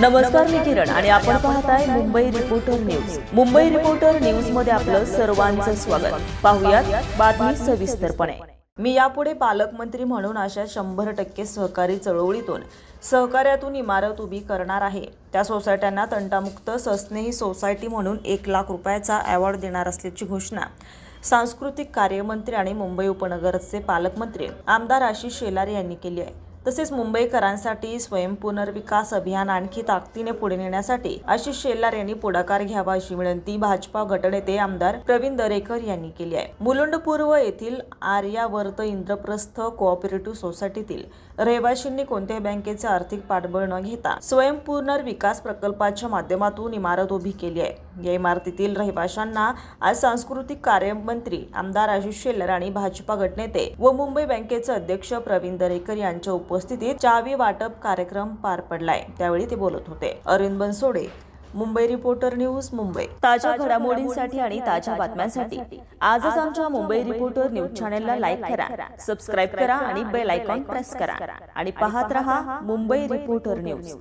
नमस्कार मी किरण आणि आपण पाहताय Mumbai reporter news Mumbai reporter न्यूजमध्ये आपलं सर्वांचं स्वागत. पाहुयात बातमी सविस्तरपणे. मी यापुढे पालकमंत्री म्हणून अशा शंभर टक्के सहकारी चळवळीतून सहकार्यातून इमारत उभी करणार आहे. त्या सोसायट्यांना तंटामुक्त सस्नेही सोसायटी म्हणून एक लाख रुपयाचा अवॉर्ड देणार असल्याची घोषणा. सांस्कृतिक कार्यमंत्री आणि मुंबई उपनगरचे पालकमंत्री आमदार आशिष शेलार यांनी केली आहे. तसेच मुंबईकरांसाठी स्वयंपुनर्विकास अभियान आणखी ताकदीने पुढे नेण्यासाठी आशिष शेलार यांनी पुढाकार घ्यावा अशी विनंती भाजपा गटनेते आमदार प्रवीण दरेकर यांनी केली आहे. मुलुंड पूर्व येथील आर्यावर्त इंद्रप्रस्थ कोऑपरेटिव्ह सोसायटीतील रहिवाशींनी कोणत्याही बँकेचे आर्थिक पाठबळ न घेता स्वयंपुनर्विकास प्रकल्पाच्या माध्यमातून इमारत उभी केली आहे. या इमारतीतील रहिवाशांना आज सांस्कृतिक कार्यमंत्री आमदार आशिष शेल्लर आणि भाजपा गटनेते व मुंबई बँकेचे अध्यक्ष प्रवीण दरेकर यांच्या उपस्थितीत चावी वाटप कार्यक्रम पार पडलाय. त्यावेळी ते बोलत होते. Arvind Bansode Mumbai reporter news Mumbai. ताज्या घडामोडींसाठी आणि ताज्या बातम्यांसाठी आजच आमच्या मुंबई रिपोर्टर न्यूज चॅनेलला लाईक करा सबस्क्राईब करा आणि बेल आयकॉन प्रेस करा. आणि पाहत रहा मुंबई रिपोर्टर न्यूज.